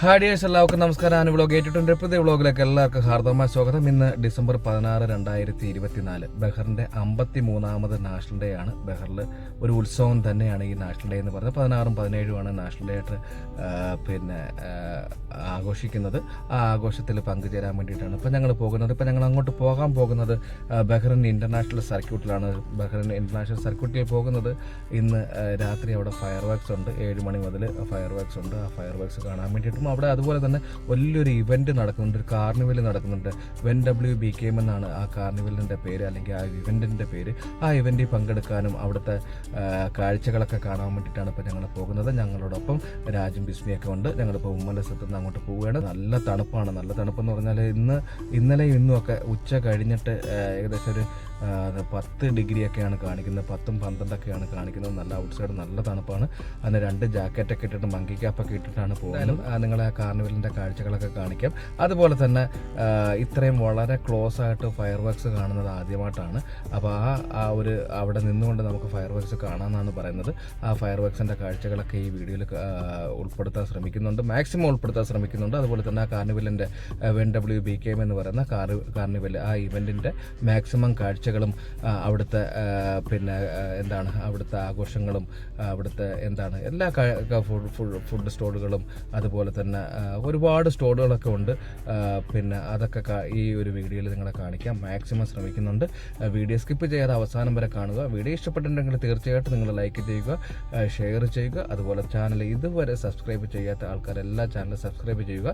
Hi dears എല്ലാവർക്കും നമസ്കാരം. ഞാൻ വ്ളോഗ് ഏറ്റിട്ടുണ്ട്. പുതിയ വ്ളോഗിലേക്ക് എല്ലാവർക്കും ഹാർദവമായ സ്വാഗതം. ഇന്ന് ഡിസംബർ പതിനാറ് രണ്ടായിരത്തി ഇരുപത്തിനാല്. ബഹറിന്റെ അമ്പത്തി മൂന്നാമത് നാഷണൽ ഡേ ആണ്. ബഹറിൽ ഒരു ഉത്സവം തന്നെയാണ് ഈ നാഷണൽ ഡേ എന്ന് പറയുന്നത് പതിനാറും പതിനേഴുമാണ് നാഷണൽ ഡേ ആയിട്ട് പിന്നെ ആഘോഷിക്കുന്നത്. ആ ആഘോഷത്തിൽ പങ്കുചേരാൻ വേണ്ടിയിട്ടാണ് ഇപ്പം ഞങ്ങൾ പോകുന്നത്. ഇപ്പം ഞങ്ങൾ അങ്ങോട്ട് പോകാൻ പോകുന്നത് ബഹ്റിൻ ഇന്റർനാഷണൽ സർക്യൂട്ടിലാണ്. ബഹ്റിൻ ഇന്റർനാഷണൽ സർക്യൂട്ടിൽ പോകുന്നത്. ഇന്ന് രാത്രി അവിടെ ഫയർ വർക്ക്സ് ഉണ്ട്. ഏഴ് മണി മുതൽ ഫയർ വർക്ക്സ് ഉണ്ട്. ആ ഫയർ വർക്ക്സ് കാണാൻ വേണ്ടിയിട്ടും അവിടെ അതുപോലെ തന്നെ വലിയൊരു ഇവന്റ് നടക്കുന്നുണ്ട് ഒരു കാർണിവൽ നടക്കുന്നുണ്ട്. When W B K M എന്നാണ് ആ കാർണിവലിന്റെ പേര് അല്ലെങ്കിൽ ആ ഇവന്റിന്റെ പേര്. ആ ഇവന്റിൽ പങ്കെടുക്കാനും അവിടുത്തെ കാഴ്ചകളൊക്കെ കാണാൻ വേണ്ടിയിട്ടാണ് ഇപ്പോൾ ഞങ്ങൾ പോകുന്നത്. ഞങ്ങളോടൊപ്പം രാജും ബിസ്മിയൊക്കെ ഉണ്ട്. ഞങ്ങളിപ്പോൾ ഉമ്മലസത്ത് നിന്ന് അങ്ങോട്ട് പോവുകയാണ്. നല്ല തണുപ്പാണ്. നല്ല തണുപ്പെന്ന് പറഞ്ഞാൽ ഇന്ന് ഇന്നലെയും ഇന്നും ഒക്കെ ഉച്ച കഴിഞ്ഞിട്ട് ഏകദേശം ഒരു പത്ത് ഡിഗ്രിയൊക്കെയാണ് കാണിക്കുന്നത്. പത്തും പന്ത്രണ്ടൊക്കെയാണ് കാണിക്കുന്നത്. നല്ല ഔട്ട് സൈഡ് നല്ല തണുപ്പാണ്. അതിന് രണ്ട് ജാക്കറ്റൊക്കെ ഇട്ടിട്ട് മങ്കി ക്യാപ്പൊക്കെ ഇട്ടിട്ടാണ് പോകുന്നത്. ആ, നിങ്ങളെ ആ കാർണിവലിന്റെ കാഴ്ചകളൊക്കെ കാണിക്കാം. അതുപോലെ തന്നെ ഇത്രയും വളരെ ക്ലോസ് ആയിട്ട് ഫയർ വർക്ക്സ് കാണുന്നത് ആദ്യമായിട്ടാണ്. അപ്പോൾ ആ ആ ഒരു അവിടെ നിന്നുകൊണ്ട് നമുക്ക് ഫയർ വർക്ക്സ് കാണാമെന്നാണ് പറയുന്നത്. ആ ഫയർ വർക്ക്സിന്റെ കാഴ്ചകളൊക്കെ ഈ വീഡിയോയിൽ ഉൾപ്പെടുത്താൻ ശ്രമിക്കുന്നുണ്ട്. മാക്സിമം ഉൾപ്പെടുത്താൻ ശ്രമിക്കുന്നുണ്ട്. അതുപോലെ തന്നെ ആ കാർണിവലിന്റെ when W B K M എന്ന് പറയുന്ന കാർ കാർണിവൽ ആ ഇവന്റിന്റെ മാക്സിമം കാഴ്ചകളും അവിടുത്തെ പിന്നെ എന്താണ് അവിടുത്തെ ആഘോഷങ്ങളും അവിടുത്തെ എന്താണ് എല്ലാ ഫുഡ് സ്റ്റോളുകളും അതുപോലെ തന്നെ ഒരുപാട് സ്റ്റോളുകളൊക്കെ ഉണ്ട്. പിന്നെ അതൊക്കെ ഈ ഒരു വീഡിയോയിൽ നിങ്ങളെ കാണിക്കാൻ മാക്സിമം ശ്രമിക്കുന്നുണ്ട്. വീഡിയോ സ്കിപ്പ് ചെയ്യാതെ അവസാനം വരെ കാണുക. വീഡിയോ ഇഷ്ടപ്പെട്ടിട്ടുണ്ടെങ്കിൽ തീർച്ചയായിട്ടും നിങ്ങൾ ലൈക്ക് ചെയ്യുക ഷെയർ ചെയ്യുക. അതുപോലെ ചാനൽ ഇതുവരെ സബ്സ്ക്രൈബ് ചെയ്യാത്ത ആൾക്കാർ എല്ലാ ചാനലും സബ്സ്ക്രൈബ് ചെയ്യുക.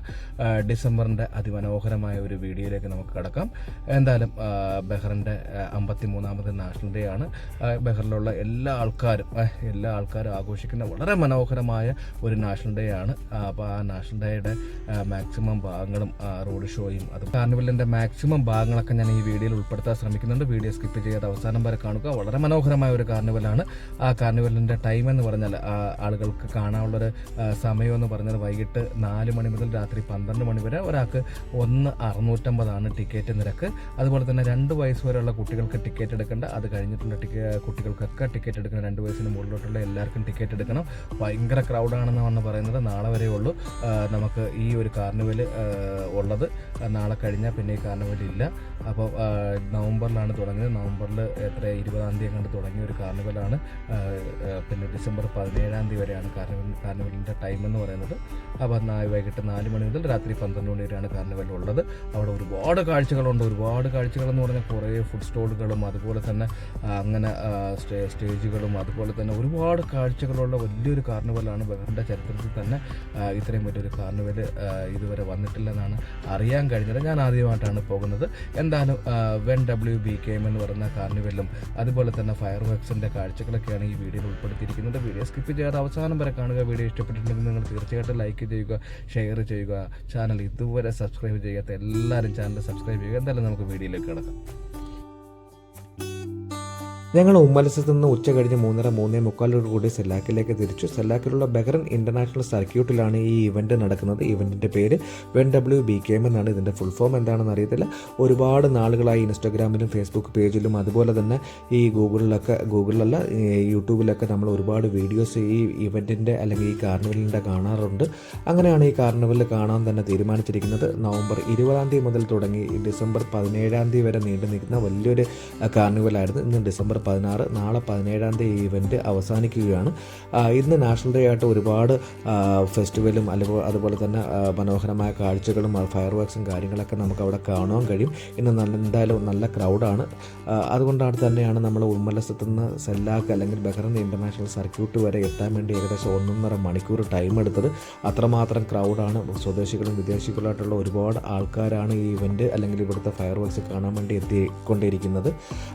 ഡിസംബറിന്റെ അതിമനോഹരമായ ഒരു വീഡിയോയിലേക്ക് നമുക്ക് കടക്കാം. എന്തായാലും ബഹ്റിന്റെ അമ്പത്തി മൂന്നാമത് നാഷണൽ ഡേ ആണ്. ബഹ്റിലുള്ള എല്ലാ ആൾക്കാരും എല്ലാ ആൾക്കാരും ആഘോഷിക്കുന്ന വളരെ മനോഹരമായ ഒരു നാഷണൽ ഡേ ആണ്. അപ്പോൾ ആ നാഷണൽ ഡേയുടെ മാക്സിമം ഭാഗങ്ങളും റോഡ് ഷോയും അത്. കാർണിവലിന്റെ മാക്സിമം ഭാഗങ്ങളൊക്കെ ഞാൻ ഈ വീഡിയോയിൽ ഉൾപ്പെടുത്താൻ ശ്രമിക്കുന്നുണ്ട്. വീഡിയോ സ്കിപ്പ് ചെയ്യാതെ അവസാനം വരെ കാണുക. വളരെ മനോഹരമായ ഒരു കാർണിവലാണ്. ആ കാർണിവലിന്റെ ടൈം എന്ന് പറഞ്ഞാൽ ആളുകൾക്ക് കാണാനുള്ളൊരു സമയം എന്ന് പറഞ്ഞാൽ വൈകിട്ട് നാല് മണി മുതൽ രാത്രി പന്ത്രണ്ട് മണി വരെ ഒരാൾക്ക് ഒന്ന് അറുന്നൂറ്റമ്പതാണ് ടിക്കറ്റ് നിരക്ക്. അതുപോലെ തന്നെ രണ്ട് വയസ്സ് വരെയുള്ള കുട്ടികൾക്ക് ടിക്കറ്റ് എടുക്കേണ്ട. അത് കഴിഞ്ഞിട്ടുള്ള കുട്ടികൾക്കൊക്കെ ടിക്കറ്റ് എടുക്കണം. രണ്ട് വയസ്സിന് മുകളിലോട്ടുള്ള എല്ലാവർക്കും ടിക്കറ്റ് എടുക്കണം. ഭയങ്കര ക്രൗഡാണെന്നാണ് പറയുന്നത്. നാളെ വരെ ഉള്ളൂ. നമുക്ക് ഈ ഒരു കാർണിവൽ ഉള്ളത്. നാളെ കഴിഞ്ഞാൽ പിന്നെ ഈ കാർണിവലില്ല അപ്പോൾ നവംബറിലാണ് തുടങ്ങിയത് നവംബറിൽ എത്ര? ഇരുപതാം തീയതി കണ്ട് തുടങ്ങിയ ഒരു കാർണിവലാണ്. പിന്നെ ഡിസംബർ പതിനേഴാം തീയതി വരെയാണ് കാർണിവൽ കാർണിവലിന്റെ ടൈം എന്ന് പറയുന്നത്. അപ്പോൾ വൈകിട്ട് നാല് മണി മുതൽ രാത്രി പന്ത്രണ്ട് മണി വരെയാണ് കാർണിവൽ ഉള്ളത്. അവിടെ ഒരുപാട് കാഴ്ചകളുണ്ട്. ഒരുപാട് കാഴ്ചകളെന്ന് പറഞ്ഞാൽ കുറേ ഫുഡ് സ്റ്റോളുകളും അതുപോലെ തന്നെ അങ്ങനെ സ്റ്റേ സ്റ്റേജുകളും അതുപോലെ തന്നെ ഒരുപാട് കാഴ്ചകളുള്ള വലിയൊരു കാർണിവലാണ്. ബഹറിന്റെ ചരിത്രത്തിൽ തന്നെ ഇത്രയും വലിയൊരു കാർണിവൽ ഇതുവരെ വന്നിട്ടില്ലെന്നാണ് അറിയാൻ കഴിഞ്ഞത് ഞാൻ ആദ്യമായിട്ടാണ് പോകുന്നത്. എന്തായാലും when W B K M എന്ന് പറയുന്ന കാർണിവലും അതുപോലെ തന്നെ ഫയർ വർക്സിന്റെ കാഴ്ചകളൊക്കെയാണ് ഈ വീഡിയോയിൽ ഉൾപ്പെടുത്തിയിരിക്കുന്നത്. വീഡിയോ സ്കിപ്പ് ചെയ്യാതെ അവസാനം വരെ കാണുക. വീഡിയോ ഇഷ്ടപ്പെട്ടിട്ടുണ്ടെങ്കിൽ നിങ്ങൾ തീർച്ചയായിട്ടും ലൈക്ക് ചെയ്യുക ഷെയർ ചെയ്യുക. ചാനൽ ഇതുവരെ സബ്സ്ക്രൈബ് ചെയ്യാത്ത എല്ലാവരും ചാനൽ സബ്സ്ക്രൈബ് ചെയ്യുക. എന്തായാലും നമുക്ക് വീഡിയോയിലേക്ക് കിടക്കാം. ഞങ്ങൾ ഉമ്മലസത്ത് നിന്ന് ഉച്ച കഴിഞ്ഞ് മൂന്നര മൂന്നേ മുക്കാലോട് കൂടി സെല്ലാക്കിലേക്ക് തിരിച്ചു. സെല്ലാക്കിലുള്ള ബഹ്റൻ ഇന്റർനാഷണൽ സർക്യൂട്ടിലാണ് ഈ ഇവന്റ് നടക്കുന്നത്. ഇവന്റിന്റെ പേര് when W B K M എന്നാണ്. ഇതിന്റെ ഫുൾ ഫോം എന്താണെന്ന് അറിയത്തില്ല. ഒരുപാട് നാളുകളായി ഇൻസ്റ്റാഗ്രാമിലും ഫേസ്ബുക്ക് പേജിലും അതുപോലെ തന്നെ ഈ ഗൂഗിളിലൊക്കെ ഗൂഗിളിലല്ല യൂട്യൂബിലൊക്കെ നമ്മൾ ഒരുപാട് വീഡിയോസ് ഈ ഇവന്റിന്റെ അല്ലെങ്കിൽ ഈ കാർണിവലിന്റെ കാണാറുണ്ട്. അങ്ങനെയാണ് ഈ കാർണിവൽ കാണാൻ തന്നെ തീരുമാനിച്ചിരിക്കുന്നത്. നവംബർ ഇരുപതാം തീയതി മുതൽ തുടങ്ങി. ഡിസംബർ പതിനേഴാം തീയതി വരെ നീണ്ടു നിൽക്കുന്ന വലിയൊരു കാർണിവലായിരുന്നു ഇന്ന് ഡിസംബർ പതിനാറ് നാളെ പതിനേഴാം തീയതി ഇവന്റ് അവസാനിക്കുകയാണ്. ഇന്ന് നാഷണൽ ഡേ ആയിട്ട് ഒരുപാട് ഫെസ്റ്റിവലും അല്ലെങ്കിൽ അതുപോലെ തന്നെ മനോഹരമായ കാഴ്ചകളും ഫയർ വർക്സും കാര്യങ്ങളൊക്കെ നമുക്ക് അവിടെ കാണാൻ കഴിയും. ഇന്ന് നല്ല എന്തായാലും നല്ല ക്രൗഡാണ് അതുകൊണ്ടാണ് തന്നെയാണ് നമ്മൾ ഉമ്മലസത്ത് നിന്ന് സെല്ലാക്ക് അല്ലെങ്കിൽ ബഹ്റൻ ഇന്റർനാഷണൽ സർക്യൂട്ട് വരെ എത്താൻ വേണ്ടി ഏകദേശം ഒന്നൊന്നര മണിക്കൂർ ടൈം എടുത്തത്. അത്രമാത്രം ക്രൗഡാണ് സ്വദേശികളും വിദേശികളുമായിട്ടുള്ള ഒരുപാട് ആൾക്കാരാണ് ഈ ഇവന്റ് അല്ലെങ്കിൽ ഇവിടുത്തെ ഫയർ വർക്സ് കാണാൻ വേണ്ടി എത്തിക്കൊണ്ടിരിക്കുന്നത്.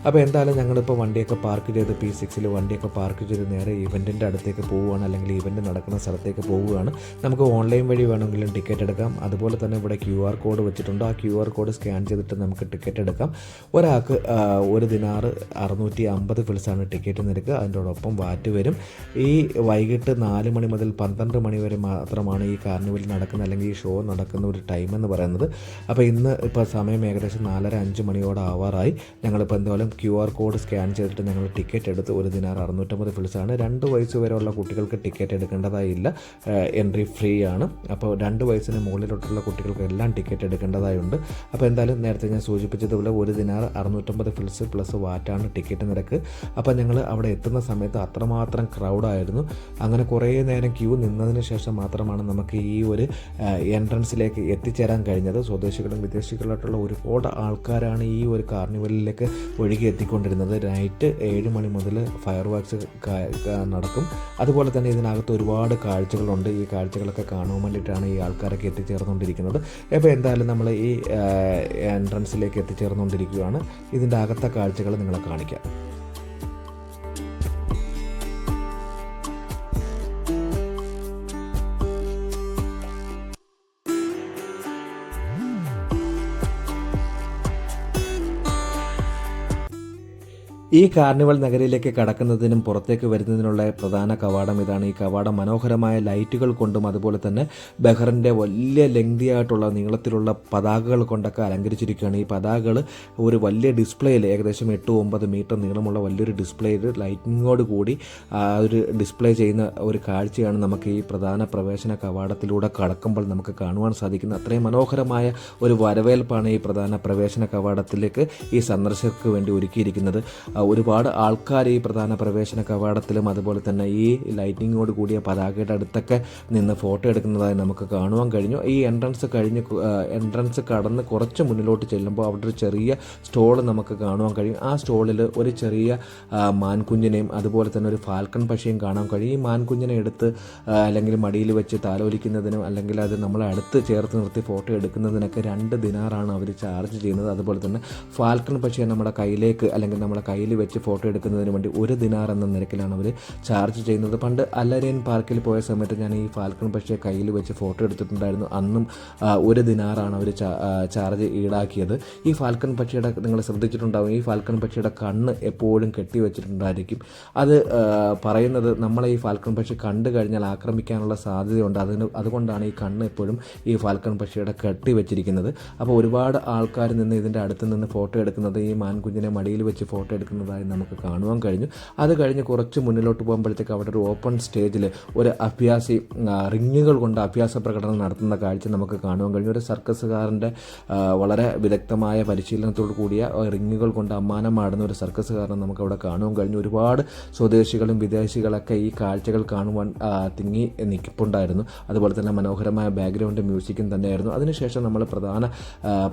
അപ്പോൾ എന്തായാലും ഞങ്ങളിപ്പോൾ വണ്ടിയൊക്കെ പാർക്ക് ചെയ്ത് പി സിക്സിൽ വണ്ടിയൊക്കെ പാർക്ക് ചെയ്ത് നേരെ ഇവന്റിന്റെ അടുത്തേക്ക് പോവുകയാണ്. അല്ലെങ്കിൽ ഇവന്റ് നടക്കുന്ന സ്ഥലത്തേക്ക് പോവുകയാണ്. നമുക്ക് ഓൺലൈൻ വഴി വേണമെങ്കിലും ടിക്കറ്റ് എടുക്കാം. അതുപോലെ തന്നെ ഇവിടെ ക്യു ആർ കോഡ് വെച്ചിട്ടുണ്ട്. ആ ക്യു ആർ കോഡ് സ്കാൻ ചെയ്തിട്ട് നമുക്ക് ടിക്കറ്റ് എടുക്കാം. ഒരാൾക്ക് ഒരു ദിനാറ് അറുന്നൂറ്റി അമ്പത് ഫിൽസാണ് ടിക്കറ്റ് നിരക്ക്. അതിന്റോടൊപ്പം വാറ്റ് വരും. ഈ വൈകിട്ട് നാല് മണി മുതൽ പന്ത്രണ്ട് മണി വരെ മാത്രമാണ് ഈ കാർണിവൽ നടക്കുന്ന അല്ലെങ്കിൽ ഈ ഷോ നടക്കുന്ന ഒരു ടൈം എന്ന് പറയുന്നത്. അപ്പോൾ ഇന്ന് ഇപ്പോൾ സമയം ഏകദേശം നാലര അഞ്ച് മണിയോടെ ആവാറായി. ഞങ്ങളിപ്പോൾ എന്തായാലും ക്യു ആർ കോഡ് സ്കാൻ ചെയ്ത് ചെയ്തിട്ട് ഞങ്ങൾ ടിക്കറ്റ് എടുത്ത് ഒരു ദിനാർ അറുന്നൂറ്റമ്പത് ഫിൽസാണ് രണ്ട് വയസ്സ് വരെയുള്ള കുട്ടികൾക്ക് ടിക്കറ്റ് എടുക്കേണ്ടതായില്ല. എൻട്രി ഫ്രീ ആണ്. അപ്പോൾ രണ്ട് വയസ്സിന് മുകളിലോട്ടുള്ള കുട്ടികൾക്ക് എല്ലാം ടിക്കറ്റ് എടുക്കേണ്ടതായുണ്ട്. അപ്പോൾ എന്തായാലും നേരത്തെ ഞാൻ സൂചിപ്പിച്ചതുപോലെ ഒരു ദിനാർ അറുന്നൂറ്റമ്പത് ഫിൽസ് പ്ലസ് വാറ്റാണ് ടിക്കറ്റ് നിരക്ക്. അപ്പോൾ ഞങ്ങൾ അവിടെ എത്തുന്ന സമയത്ത് അത്രമാത്രം ക്രൗഡായിരുന്നു അങ്ങനെ കുറേ നേരം ക്യൂ നിന്നതിന് ശേഷം മാത്രമാണ് നമുക്ക് ഈ ഒരു എൻട്രൻസിലേക്ക് എത്തിച്ചേരാൻ കഴിഞ്ഞത്. സ്വദേശികളും വിദേശികളായിട്ടുള്ള ഒരുപാട് ആൾക്കാരാണ് ഈ ഒരു കാർണിവലിലേക്ക് ഒഴുകി എത്തിക്കൊണ്ടിരുന്നത്. നൈറ്റ് ഏഴ് മണി മുതൽ ഫയർ വർക്ക്സ് നടക്കും. അതുപോലെ തന്നെ ഇതിനകത്ത് ഒരുപാട് കാഴ്ചകളുണ്ട്. ഈ കാഴ്ചകളൊക്കെ കാണാൻ വേണ്ടിയിട്ടാണ് ഈ ആൾക്കാരൊക്കെ എത്തിച്ചേർന്നുകൊണ്ടിരിക്കുന്നത്. അപ്പോൾ എന്തായാലും നമ്മൾ ഈ എൻട്രൻസിലേക്ക് എത്തിച്ചേർന്നുകൊണ്ടിരിക്കുകയാണ്. ഇതിന്റെ അകത്തെ കാഴ്ചകൾ നിങ്ങളെ കാണിക്കാം. ഈ കാർണിവൽ നഗരിയിലേക്ക് കടക്കുന്നതിനും പുറത്തേക്ക് വരുന്നതിനുള്ള പ്രധാന കവാടം ഇതാണ്. ഈ കവാടം മനോഹരമായ ലൈറ്റുകൾ കൊണ്ടും അതുപോലെ തന്നെ ബഹ്റിന്റെ വലിയ ലെങ്തി ആയിട്ടുള്ള നീളത്തിലുള്ള പതാകകൾ കൊണ്ടൊക്കെ അലങ്കരിച്ചിരിക്കുകയാണ്. ഈ പതാകകൾ ഒരു വലിയ ഡിസ്പ്ലേയിൽ ഏകദേശം എട്ട് ഒമ്പത് മീറ്റർ നീളമുള്ള വലിയൊരു ഡിസ്പ്ലേയിൽ ലൈറ്റിങ്ങോട് കൂടി ഒരു ഡിസ്പ്ലേ ചെയ്യുന്ന ഒരു കാഴ്ചയാണ് നമുക്ക് ഈ പ്രധാന പ്രവേശന കവാടത്തിലൂടെ കടക്കുമ്പോൾ നമുക്ക് കാണുവാൻ സാധിക്കുന്നത്. അത്രയും മനോഹരമായ ഒരു വരവേൽപ്പാണ് ഈ പ്രധാന പ്രവേശന കവാടത്തിലേക്ക് ഈ സന്ദർശകർക്ക് വേണ്ടി ഒരുക്കിയിരിക്കുന്നത്. ഒരുപാട് ആൾക്കാർ ഈ പ്രധാന പ്രവേശന കവാടത്തിലും അതുപോലെ തന്നെ ഈ ലൈറ്റിങ്ങോട് കൂടിയ പതാകയുടെ അടുത്തൊക്കെ നിന്ന് ഫോട്ടോ എടുക്കുന്നതായി നമുക്ക് കാണുവാൻ കഴിഞ്ഞു. ഈ എൻട്രൻസ് കഴിഞ്ഞ് എൻട്രൻസ് കടന്ന് കുറച്ച് മുന്നിലോട്ട് ചെല്ലുമ്പോൾ അവിടെ ഒരു ചെറിയ സ്റ്റോൾ നമുക്ക് കാണുവാൻ കഴിയും. ആ സ്റ്റോളിൽ ഒരു ചെറിയ മാൻകുഞ്ഞിനെയും അതുപോലെ തന്നെ ഒരു ഫാൽക്കൺ പക്ഷിയും കാണാൻ കഴിയും. ഈ മാൻകുഞ്ഞിനെ എടുത്ത് അല്ലെങ്കിൽ മടിയിൽ വെച്ച് താലോലിക്കുന്നതിനും അല്ലെങ്കിൽ അത് നമ്മളെ അടുത്ത് ചേർത്ത് നിർത്തി ഫോട്ടോ എടുക്കുന്നതിനൊക്കെ രണ്ട് ദിനാറാണ് അവർ ചാർജ് ചെയ്യുന്നത്. അതുപോലെ തന്നെ ഫാൽക്കൺ പക്ഷിയെ നമ്മുടെ കയ്യിലേക്ക് അല്ലെങ്കിൽ നമ്മുടെ കയ്യിൽ വെച്ച് ഫോട്ടോ എടുക്കുന്നതിന് വേണ്ടി ഒരു ദിനാർ എന്ന നിരക്കിലാണ് അവർ ചാർജ് ചെയ്യുന്നത്. പണ്ട് അല്ലരേൻ പാർക്കിൽ പോയ സമയത്ത് ഞാൻ ഈ ഫാൽക്കൺ പക്ഷിയെ കയ്യിൽ വെച്ച് ഫോട്ടോ എടുത്തിട്ടുണ്ടായിരുന്നു. അന്നും ഒരു ദിനാറാണ് അവർ ചാർജ് ഈടാക്കിയത്. ഈ ഫാൽക്കൺ പക്ഷിയുടെ നിങ്ങൾ ശ്രദ്ധിച്ചിട്ടുണ്ടാവും ഈ ഫാൽക്കൺ പക്ഷിയുടെ കണ്ണ് എപ്പോഴും കെട്ടി വെച്ചിട്ടുണ്ടായിരിക്കും. അത് പറയുന്നത് നമ്മളെ ഈ ഫാൽക്കൺ പക്ഷി കണ്ടു കഴിഞ്ഞാൽ ആക്രമിക്കാനുള്ള സാധ്യതയുണ്ട്. അതിന് അതുകൊണ്ടാണ് ഈ കണ്ണ് എപ്പോഴും ഈ ഫാൽക്കൺ പക്ഷിയുടെ കെട്ടി വെച്ചിരിക്കുന്നത്. അപ്പോൾ ഒരുപാട് ആൾക്കാർ നിന്ന് ഇതിന്റെ അടുത്ത് നിന്ന് ഫോട്ടോ എടുക്കുന്നത് ഈ മാൻകുഞ്ഞിനെ മടിയിൽ വെച്ച് ഫോട്ടോ എടുക്കുന്നതായി നമുക്ക് കാണുവാൻ കഴിഞ്ഞു. അത് കഴിഞ്ഞ് കുറച്ച് മുന്നിലോട്ട് പോകുമ്പോഴത്തേക്ക് അവിടെ ഒരു ഓപ്പൺ സ്റ്റേജിൽ ഒരു അഭ്യാസി റിങ്ങുകൾ കൊണ്ട് അഭ്യാസ പ്രകടനം നടത്തുന്ന കാഴ്ച നമുക്ക് കാണുവാൻ കഴിഞ്ഞു. ഒരു സർക്കസുകാരന്റെ വളരെ വിദഗ്ധമായ പരിശീലനത്തോടു കൂടിയ റിങ്ങുകൾ കൊണ്ട് അമ്മാനമാടുന്ന ഒരു സർക്കസുകാരനെ നമുക്ക് അവിടെ കാണുവാൻ കഴിഞ്ഞു. ഒരുപാട് സ്വദേശികളും വിദേശികളൊക്കെ ഈ കാഴ്ചകൾ കാണുവാൻ തിങ്ങി നിൽപ്പുണ്ടായിരുന്നു. അതുപോലെ തന്നെ മനോഹരമായ ബാക്ക്ഗ്രൗണ്ട് മ്യൂസിക്കും തന്നെയായിരുന്നു. അതിനുശേഷം നമ്മൾ പ്രധാന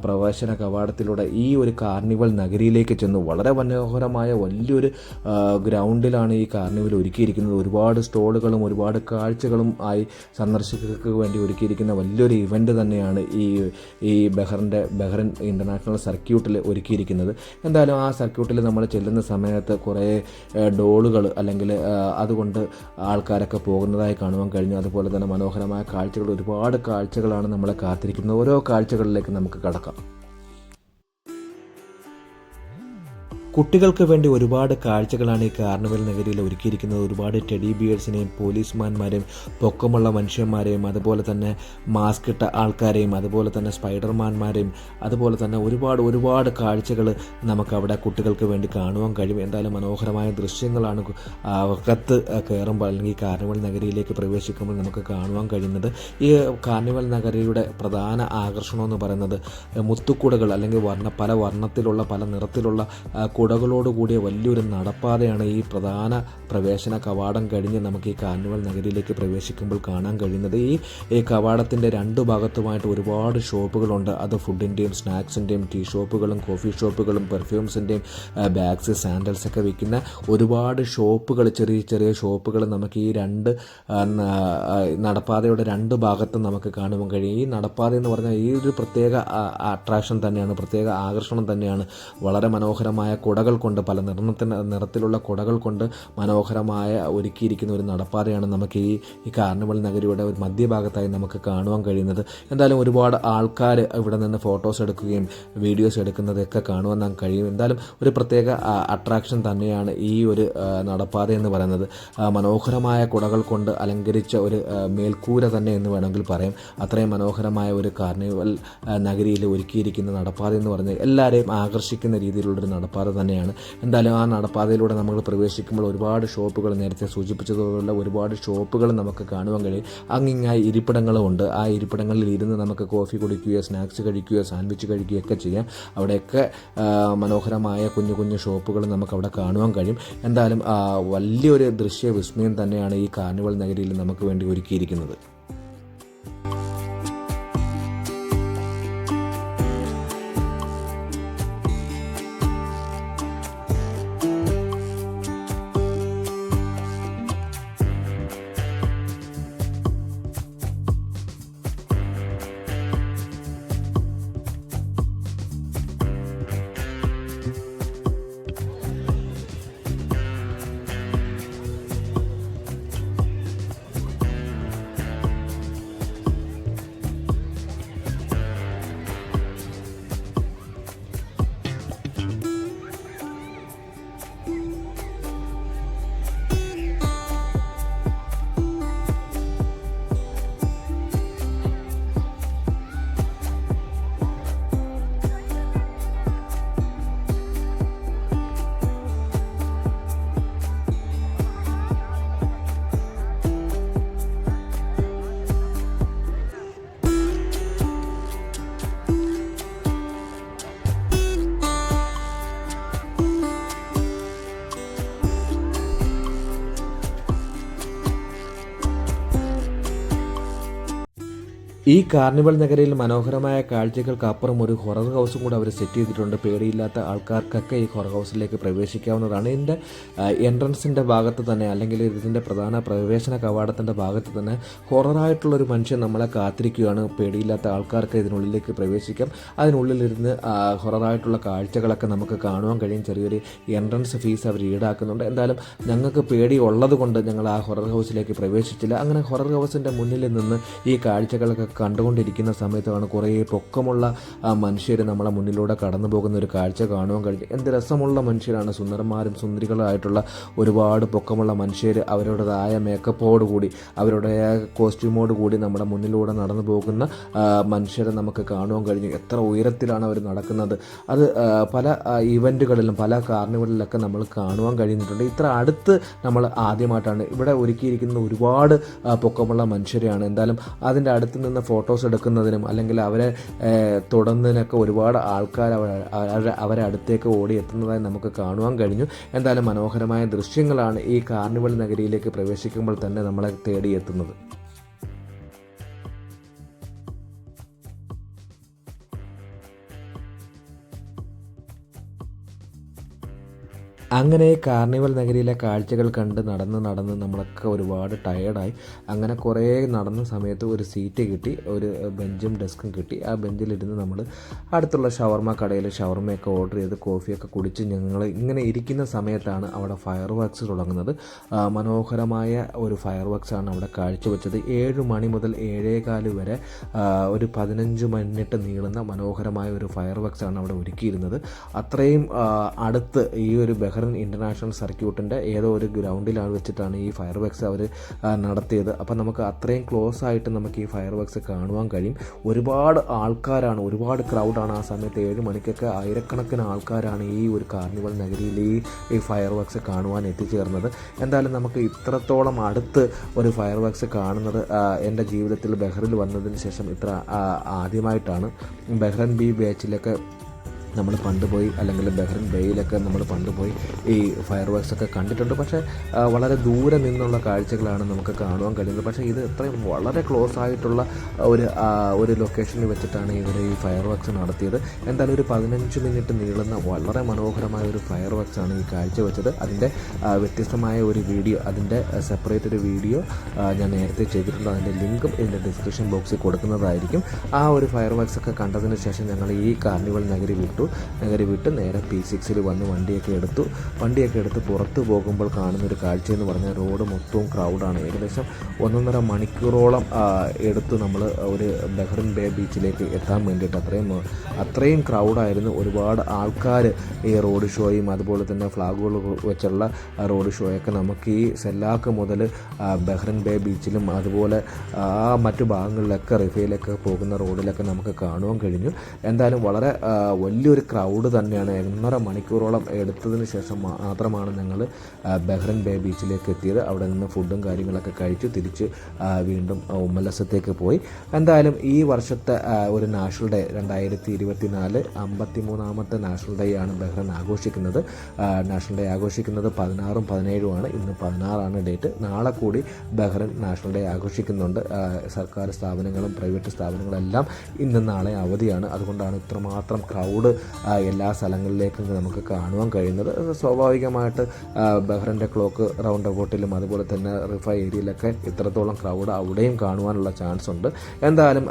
പ്രവേശന കവാടത്തിലൂടെ ഈ ഒരു കാർണിവൽ നഗരിയിലേക്ക് ചെന്നു. വളരെ മനോഹരമായ വലിയൊരു ഗ്രൗണ്ടിലാണ് ഈ കാർണിവൽ ഒരുക്കിയിരിക്കുന്നത്. ഒരുപാട് സ്റ്റോളുകളും ഒരുപാട് കാഴ്ചകളും ആയി സന്ദർശകർക്ക് വേണ്ടി ഒരുക്കിയിരിക്കുന്ന വലിയൊരു ഇവന്റ് തന്നെയാണ് ഈ ഈ ബഹ്റിന്റെ ബഹ്റിൻ ഇന്റർനാഷണൽ സർക്യൂട്ടിൽ ഒരുക്കിയിരിക്കുന്നത്. എന്തായാലും ആ സർക്യൂട്ടിൽ നമ്മൾ ചെല്ലുന്ന സമയത്ത് കുറേ ഡോളുകൾ അല്ലെങ്കിൽ അതുകൊണ്ട് ആൾക്കാരൊക്കെ പോകുന്നതായി കാണുവാൻ കഴിഞ്ഞു. അതുപോലെ തന്നെ മനോഹരമായ കാഴ്ചകൾ ഒരുപാട് കാഴ്ചകളാണ് നമ്മളെ കാത്തിരിക്കുന്നത്. ഓരോ കാഴ്ചകളിലേക്ക് നമുക്ക് കടക്കാം. കുട്ടികൾക്ക് വേണ്ടി ഒരുപാട് കാഴ്ചകളാണ് ഈ കാർണിവൽ നഗരിയിൽ ഒരുക്കിയിരിക്കുന്നത്. ഒരുപാട് ടെഡി ബിയേഴ്സിനെയും പോലീസ്മാന്മാരെയും പൊക്കമുള്ള മനുഷ്യന്മാരെയും അതുപോലെ തന്നെ മാസ്ക് ഇട്ട ആൾക്കാരെയും അതുപോലെ തന്നെ സ്പൈഡർമാന്മാരെയും അതുപോലെ തന്നെ ഒരുപാട് ഒരുപാട് കാഴ്ചകൾ നമുക്ക് അവിടെ കുട്ടികൾക്ക് വേണ്ടി കാണുവാൻ കഴിയും. എന്തായാലും മനോഹരമായ ദൃശ്യങ്ങളാണ് അകത്ത് കയറുമ്പോൾ അല്ലെങ്കിൽ കാർണിവൽ നഗരിയിലേക്ക് പ്രവേശിക്കുമ്പോൾ നമുക്ക് കാണുവാൻ കഴിയുന്നത്. ഈ കാർണിവൽ നഗരിയുടെ പ്രധാന ആകർഷണം എന്ന് പറയുന്നത് മുത്തുക്കൂടകൾ അല്ലെങ്കിൽ വർണ പല വർണത്തിലുള്ള പല നിറത്തിലുള്ള ആ, കുടകളോട് കൂടിയ വലിയൊരു നടപ്പാതയാണ് ഈ പ്രധാന പ്രവേശന കവാടം കഴിഞ്ഞ് നമുക്ക് ഈ കാർണിവൽ നഗരിയിലേക്ക് പ്രവേശിക്കുമ്പോൾ കാണാൻ കഴിയുന്നത്. ഈ ഈ കവാടത്തിന്റെ രണ്ട് ഭാഗത്തുമായിട്ട് ഒരുപാട് ഷോപ്പുകളുണ്ട്. അത് ഫുഡിന്റെയും സ്നാക്സിന്റെയും ടീ ഷോപ്പുകളും കോഫി ഷോപ്പുകളും പെർഫ്യൂംസിന്റെയും ബാഗ്സ് സാൻഡൽസ് ഒക്കെ വിൽക്കുന്ന ഒരുപാട് ഷോപ്പുകൾ ചെറിയ ചെറിയ ഷോപ്പുകൾ നമുക്ക് ഈ രണ്ട് നടപ്പാതയുടെ രണ്ട് ഭാഗത്തും നമുക്ക് കാണുവാൻ കഴിയും. ഈ നടപ്പാത എന്ന് പറഞ്ഞാൽ ഈ ഒരു പ്രത്യേക അട്രാക്ഷൻ തന്നെയാണ് പ്രത്യേക ആകർഷണം തന്നെയാണ്. വളരെ മനോഹരമായ കുടകൾ കൊണ്ട് പല നിർണത്തിന് നിറത്തിലുള്ള കുടകൾ കൊണ്ട് മനോഹരമായ ഒരുക്കിയിരിക്കുന്ന ഒരു നടപ്പാതയാണ് നമുക്ക് ഈ ഈ കാർണിവൽ നഗരിയുടെ ഒരു മധ്യഭാഗത്തായി നമുക്ക് കാണുവാൻ കഴിയുന്നത്. എന്തായാലും ഒരുപാട് ആൾക്കാർ ഇവിടെ നിന്ന് ഫോട്ടോസ് എടുക്കുകയും വീഡിയോസ് എടുക്കുന്നതൊക്കെ കാണുവാൻ നാം കഴിയും. എന്തായാലും ഒരു പ്രത്യേക അട്രാക്ഷൻ തന്നെയാണ് ഈ ഒരു നടപ്പാത എന്ന് പറയുന്നത്. മനോഹരമായ കുടകൾ കൊണ്ട് അലങ്കരിച്ച ഒരു മേൽക്കൂര തന്നെ എന്ന് വേണമെങ്കിൽ പറയാം. അത്രയും മനോഹരമായ ഒരു കാർണിവൽ നഗരിയിൽ ഒരുക്കിയിരിക്കുന്ന നടപ്പാത എന്ന് പറഞ്ഞാൽ എല്ലാവരെയും ആകർഷിക്കുന്ന രീതിയിലുള്ളൊരു നടപ്പാത തന്നെ തന്നെയാണ്. എന്തായാലും ആ നടപ്പാതയിലൂടെ നമ്മൾ പ്രവേശിക്കുമ്പോൾ ഒരുപാട് ഷോപ്പുകൾ നേരത്തെ സൂചിപ്പിച്ചതുപോലുള്ള ഒരുപാട് ഷോപ്പുകൾ നമുക്ക് കാണുവാൻ കഴിയും. അങ്ങിങ്ങായി ഇരിപ്പിടങ്ങളും ഉണ്ട്. ആ ഇരിപ്പിടങ്ങളിൽ ഇരുന്ന് നമുക്ക് കോഫി കുടിക്കുകയോ സ്നാക്സ് കഴിക്കുകയോ സാൻഡ്വിച്ച് കഴിക്കുകയോ ഒക്കെ ചെയ്യാം. അവിടെയൊക്കെ മനോഹരമായ കുഞ്ഞു കുഞ്ഞു ഷോപ്പുകൾ നമുക്ക് അവിടെ കാണുവാൻ കഴിയും. എന്തായാലും വലിയൊരു ദൃശ്യ വിസ്മയം തന്നെയാണ് ഈ കാർണിവൽ നഗരിയിൽ നമുക്ക് വേണ്ടി ഒരുക്കിയിരിക്കുന്നത്. ഈ കാർണിവൽ നഗരയിൽ മനോഹരമായ കാഴ്ചകൾക്ക് അപ്പുറം ഒരു ഹൊറർ ഹൗസും കൂടെ അവർ സെറ്റ് ചെയ്തിട്ടുണ്ട്. പേടിയില്ലാത്ത ആൾക്കാർക്കൊക്കെ ഈ ഹൊറർ ഹൗസിലേക്ക് പ്രവേശിക്കാവുന്നതാണ്. ഇതിന്റെ എൻട്രൻസിന്റെ ഭാഗത്ത് തന്നെ അല്ലെങ്കിൽ ഇതിന്റെ പ്രധാന പ്രവേശന കവാടത്തിന്റെ ഭാഗത്ത് തന്നെ ഹൊററായിട്ടുള്ളൊരു മനുഷ്യൻ നമ്മളെ കാത്തിരിക്കുകയാണ്. പേടിയില്ലാത്ത ആൾക്കാർക്ക് ഇതിനുള്ളിലേക്ക് പ്രവേശിക്കാം. അതിനുള്ളിലിരുന്ന് ഹൊററായിട്ടുള്ള കാഴ്ചകളൊക്കെ നമുക്ക് കാണുവാൻ കഴിയും. ചെറിയൊരു എൻട്രൻസ് ഫീസ് അവർ ഈടാക്കുന്നുണ്ട്. എന്തായാലും ഞങ്ങൾക്ക് പേടി ഉള്ളത് കൊണ്ട് ഞങ്ങൾ ആ ഹൊറർ ഹൗസിലേക്ക് പ്രവേശിച്ചില്ല. അങ്ങനെ ഹൊറർ ഹൗസിന്റെ മുന്നിൽ നിന്ന് ഈ കാഴ്ചകളൊക്കെ കണ്ടുകൊണ്ടിരിക്കുന്ന സമയത്താണ് കുറേ പൊക്കമുള്ള മനുഷ്യർ നമ്മളെ മുന്നിലൂടെ കടന്നു പോകുന്ന ഒരു കാഴ്ച കാണുവാൻ കഴിഞ്ഞു എന്ത് രസമുള്ള മനുഷ്യരാണ്. സുന്ദരന്മാരും സുന്ദരികളായിട്ടുള്ള ഒരുപാട് പൊക്കമുള്ള മനുഷ്യർ അവരുടേതായ മേക്കപ്പോട് കൂടി അവരുടെ കോസ്റ്റ്യൂമോട് കൂടി നമ്മുടെ മുന്നിലൂടെ നടന്നു പോകുന്ന മനുഷ്യരെ നമുക്ക് കാണുവാൻ കഴിഞ്ഞു. എത്ര ഉയരത്തിലാണ് അവർ നടക്കുന്നത്. അത് പല ഇവന്റുകളിലും പല കാർണിവലിലൊക്കെ നമ്മൾ കാണുവാൻ കഴിഞ്ഞിട്ടുണ്ട്. ഇത്ര അടുത്ത് നമ്മൾ ആദ്യമായിട്ടാണ് ഇവിടെ ഒരുക്കിയിരിക്കുന്ന ഒരുപാട് പൊക്കമുള്ള മനുഷ്യരെയാണ്. എന്തായാലും അതിന്റെ അടുത്ത് നിന്ന് ഫോട്ടോസ് എടുക്കുന്നതിനും അല്ലെങ്കിൽ അവരെ തുടർന്നതിനൊക്കെ ഒരുപാട് ആൾക്കാർ അവരെ അടുത്തേക്ക് ഓടി എത്തുന്നതായി നമുക്ക് കാണുവാൻ കഴിഞ്ഞു. എന്തായാലും മനോഹരമായ ദൃശ്യങ്ങളാണ് ഈ കാർണിവൽ നഗരിയിലേക്ക് പ്രവേശിക്കുമ്പോൾ തന്നെ നമ്മളെ തേടിയെത്തുന്നത്. അങ്ങനെ കാർണിവൽ നഗരിയിലെ കാഴ്ചകൾ കണ്ട് നടന്ന് നടന്ന് നമ്മളൊക്കെ ഒരുപാട് ടയേർഡായി അങ്ങനെ കുറേ നടന്ന സമയത്ത് ഒരു സീറ്റ് കിട്ടി ഒരു ബെഞ്ചും ഡെസ്കും കിട്ടി. ആ ബെഞ്ചിലിരുന്ന് നമ്മൾ അടുത്തുള്ള ഷവർമ കടയിൽ ഷവർമയൊക്കെ ഓർഡർ ചെയ്ത് കോഫിയൊക്കെ കുടിച്ച് ഞങ്ങൾ ഇങ്ങനെ ഇരിക്കുന്ന സമയത്താണ് അവിടെ ഫയർ വർക്ക്സ് തുടങ്ങുന്നത് മനോഹരമായ ഒരു ഫയർ വർക്ക്സാണ് അവിടെ കാഴ്ചവെച്ചത്. ഏഴ് മണി മുതൽ ഏഴേകാൽ വരെ ഒരു പതിനഞ്ച് മിനിറ്റ് നീളുന്ന മനോഹരമായ ഒരു ഫയർ വർക്ക്സാണ് അവിടെ ഒരുക്കിയിരുന്നത്. അത്രയും അടുത്ത് ഈ ഒരു ബഹ്റൻ ഇന്റർനാഷണൽ സർക്യൂട്ടിന്റെ ഏതോ ഒരു ഗ്രൗണ്ടിലാണ് വെച്ചിട്ടാണ് ഈ ഫയർ വർക്ക്സ് അവർ നടത്തിയത്. അപ്പം നമുക്ക് അത്രയും ക്ലോസ് ആയിട്ട് നമുക്ക് ഈ ഫയർ വർക്ക്സ് കാണുവാൻ കഴിയും. ഒരുപാട് ആൾക്കാരാണ് ഒരുപാട് ക്രൗഡാണ് ആ സമയത്ത് ഏഴ് മണിക്കൊക്കെ ആയിരക്കണക്കിന് ആൾക്കാരാണ് ഈ ഒരു കാർണിവൽ നഗരിയിൽ ഈ ഈ ഫയർ വർക്ക്സ് കാണുവാൻ എത്തിച്ചേർന്നത്. എന്തായാലും നമുക്ക് ഇത്രത്തോളം അടുത്ത് ഒരു ഫയർ വർക്ക്സ് കാണുന്നത് എന്റെ ജീവിതത്തിൽ ബഹ്റിൽ വന്നതിന് ശേഷം ഇത്ര ആദ്യമായിട്ടാണ്. ബഹ്റൻ ബി ബീച്ചിലൊക്കെ നമ്മൾ പണ്ട് പോയി അല്ലെങ്കിൽ ബഹ്റിൻ ബേയിലൊക്കെ നമ്മൾ പണ്ട് പോയി ഈ ഫയർ വർക്ക്സ് ഒക്കെ കണ്ടിട്ടുണ്ട്. പക്ഷേ വളരെ ദൂരെ നിന്നുള്ള കാഴ്ചകളാണ് നമുക്ക് കാണുവാൻ കഴിയുന്നത്. പക്ഷേ ഇത് ഇത്രയും വളരെ ക്ലോസ് ആയിട്ടുള്ള ഒരു ഒരു ലൊക്കേഷനിൽ വെച്ചിട്ടാണ് ഇവർ ഈ ഫയർ വർക്ക്സ് നടത്തിയത്. എന്തായാലും ഒരു പതിനഞ്ച് മിനിറ്റ് നീളുന്ന വളരെ മനോഹരമായ ഒരു ഫയർ വർക്ക്സ് ആണ് ഈ കാഴ്ച വെച്ചത് അതിന്റെ വ്യത്യസ്തമായ ഒരു വീഡിയോ അതിന്റെ സെപ്പറേറ്റ് ഒരു വീഡിയോ ഞാൻ നേരത്തെ ചെയ്തിട്ടുണ്ട്. അതിന്റെ ലിങ്കും ഇതിന്റെ ഡിസ്ക്രിപ്ഷൻ ബോക്സിൽ കൊടുക്കുന്നതായിരിക്കും. ആ ഒരു ഫയർ വർക്ക്സ് ഒക്കെ കണ്ടതിന് ശേഷം ഞങ്ങൾ ഈ കാർണിവൽ നഗരി വിട്ടു. നഗരി വിട്ട് നേരെ പി സിക്സിൽ വന്ന് വണ്ടിയൊക്കെ എടുത്തു. വണ്ടിയൊക്കെ എടുത്ത് പുറത്ത് പോകുമ്പോൾ കാണുന്ന ഒരു കാഴ്ച എന്ന് പറഞ്ഞാൽ റോഡ് മൊത്തവും ക്രൗഡാണ് ഏകദേശം ഒന്നൊന്നര മണിക്കൂറോളം എടുത്ത് നമ്മൾ ഒരു ബഹ്റിൻ ബേ ബീച്ചിലേക്ക് എത്താൻ വേണ്ടിയിട്ട് അത്രയും അത്രയും ക്രൗഡായിരുന്നു ഒരുപാട് ആൾക്കാർ ഈ റോഡ് ഷോയും അതുപോലെ തന്നെ ഫ്ലാഗുകൾ വെച്ചുള്ള റോഡ് ഷോയൊക്കെ നമുക്ക് ഈ സെല്ലാക്ക് മുതൽ ബഹ്റിൻ ബേ ബീച്ചിലും അതുപോലെ ആ മറ്റു ഭാഗങ്ങളിലൊക്കെ റിഫയിലൊക്കെ പോകുന്ന റോഡിലൊക്കെ നമുക്ക് കാണുവാൻ കഴിഞ്ഞു. എന്തായാലും വളരെ വലിയ വലിയൊരു ക്രൗഡ് തന്നെയാണ്. ഒന്നര മണിക്കൂറോളം എടുത്തതിന് ശേഷം മാത്രമാണ് ഞങ്ങൾ ബഹ്റൻ ബേ ബീച്ചിലേക്ക് എത്തിയത്. അവിടെ നിന്ന് ഫുഡും കാര്യങ്ങളൊക്കെ കഴിച്ചു തിരിച്ച് വീണ്ടും ഉമ്മലസത്തേക്ക് പോയി. എന്തായാലും ഈ വർഷത്തെ ഒരു നാഷണൽ ഡേ രണ്ടായിരത്തി ഇരുപത്തി നാല് അമ്പത്തി മൂന്നാമത്തെ നാഷണൽ ഡേ ആണ് ബഹ്റൻ ആഘോഷിക്കുന്നത്. നാഷണൽ ഡേ ആഘോഷിക്കുന്നത് പതിനാറും പതിനേഴുമാണ് ഇന്ന് പതിനാറാണ് ഡേറ്റ്. നാളെ കൂടി ബഹ്റൻ നാഷണൽ ഡേ ആഘോഷിക്കുന്നുണ്ട്. സർക്കാർ സ്ഥാപനങ്ങളും പ്രൈവറ്റ് സ്ഥാപനങ്ങളും എല്ലാം ഇന്ന് നാളെ അവധിയാണ്. അതുകൊണ്ടാണ് ഇത്രമാത്രം ക്രൗഡ് എല്ലാ സ്ഥലങ്ങളിലേക്കും നമുക്ക് കാണുവാൻ കഴിയുന്നത്. സ്വാഭാവികമായിട്ട് ബഹ്റിന്റെ ക്ലോക്ക് റൗണ്ട് അബൌട്ടിലും അതുപോലെ തന്നെ റിഫ ഏരിയയിലൊക്കെ ഇത്രത്തോളം ക്രൗഡ് അവിടെയും കാണുവാനുള്ള ചാൻസ് ഉണ്ട്. എന്തായാലും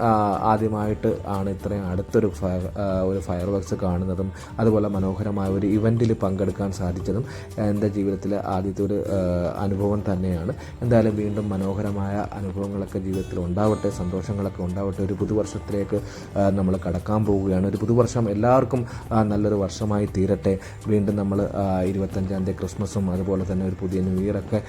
ആദ്യമായിട്ട് ആണ് ഇത്രയും അടുത്തൊരു ഫയർ ഒരു ഫയർ വർക്ക്സ് കാണുന്നതും അതുപോലെ മനോഹരമായ ഒരു ഇവന്റിൽ പങ്കെടുക്കാൻ സാധിച്ചതും എന്റെ ജീവിതത്തിലെ ആദ്യത്തെ ഒരു അനുഭവം തന്നെയാണ്. എന്തായാലും വീണ്ടും മനോഹരമായ അനുഭവങ്ങളൊക്കെ ജീവിതത്തിൽ ഉണ്ടാവട്ടെ സന്തോഷങ്ങളൊക്കെ ഉണ്ടാവട്ടെ. ഒരു പുതുവർഷത്തിലേക്ക് നമ്മൾ കടക്കാൻ പോവുകയാണ്. ഒരു പുതുവർഷം എല്ലാവർക്കും ആ, നല്ലൊരു വർഷമായി തീരട്ടെ. വീണ്ടും നമ്മൾ ഇരുപത്തഞ്ചാം തീയതി ക്രിസ്മസും അതുപോലെ തന്നെ ഒരു പുതിയ ന്യൂ ഇയറൊക്കെ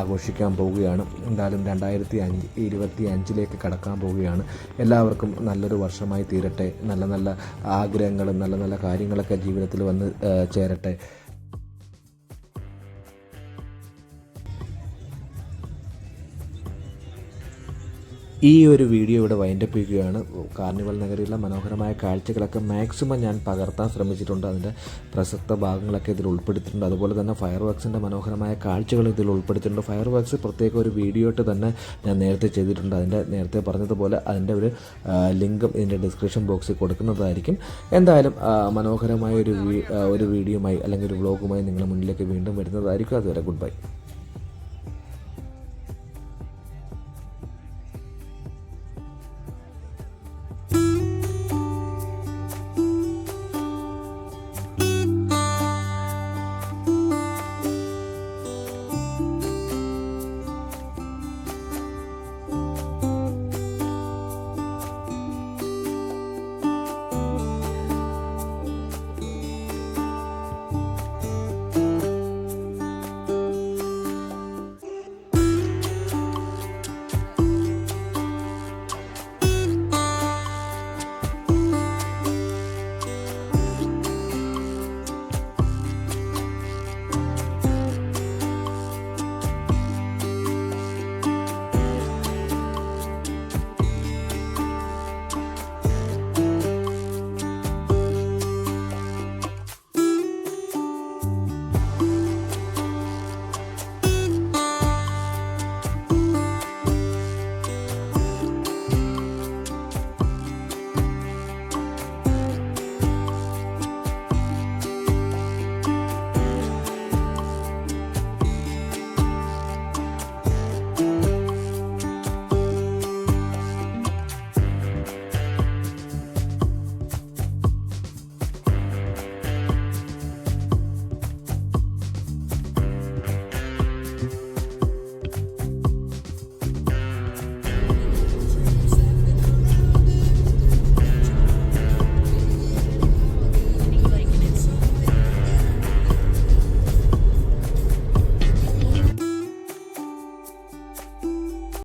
ആഘോഷിക്കാൻ പോവുകയാണ്. എന്തായാലും രണ്ടായിരത്തി അഞ്ച് ഇരുപത്തി അഞ്ചിലേക്ക് കടക്കാൻ പോവുകയാണ്. എല്ലാവർക്കും നല്ലൊരു വർഷമായി തീരട്ടെ. നല്ല നല്ല ആഗ്രഹങ്ങളും നല്ല നല്ല കാര്യങ്ങളൊക്കെ ജീവിതത്തിൽ വന്ന് ചേരട്ടെ. ഈ ഒരു വീഡിയോ ഇവിടെ വൈൻഡപ്പ് ചെയ്യുകയാണ്. കാർണിവൽ നഗരിയിലെ മനോഹരമായ കാഴ്ചകളൊക്കെ മാക്സിമം ഞാൻ പകർത്താൻ ശ്രമിച്ചിട്ടുണ്ട്. അതിന്റെ പ്രസക്ത ഭാഗങ്ങളൊക്കെ ഇതിൽ ഉൾപ്പെടുത്തിയിട്ടുണ്ട്. അതുപോലെ തന്നെ ഫയർ വർക്സിന്റെ മനോഹരമായ കാഴ്ചകൾ ഇതിൽ ഉൾപ്പെടുത്തിയിട്ടുണ്ട്. ഫയർ വർക്സ് പ്രത്യേക ഒരു വീഡിയോ ഇട്ട് തന്നെ ഞാൻ നേരത്തെ ചെയ്തിട്ടുണ്ട്. അതിന്റെ നേരത്തെ പറഞ്ഞതുപോലെ അതിന്റെ ഒരു ലിങ്കും ഇതിന്റെ ഡിസ്ക്രിപ്ഷൻ ബോക്സിൽ കൊടുക്കുന്നതായിരിക്കും. എന്തായാലും മനോഹരമായ ഒരു ഒരു വീഡിയോയുമായി അല്ലെങ്കിൽ ഒരു വ്ളോഗുമായി നിങ്ങളുടെ മുന്നിലേക്ക് വീണ്ടും വരുന്നതായിരിക്കും. അതുവരെ ഗുഡ് ബൈ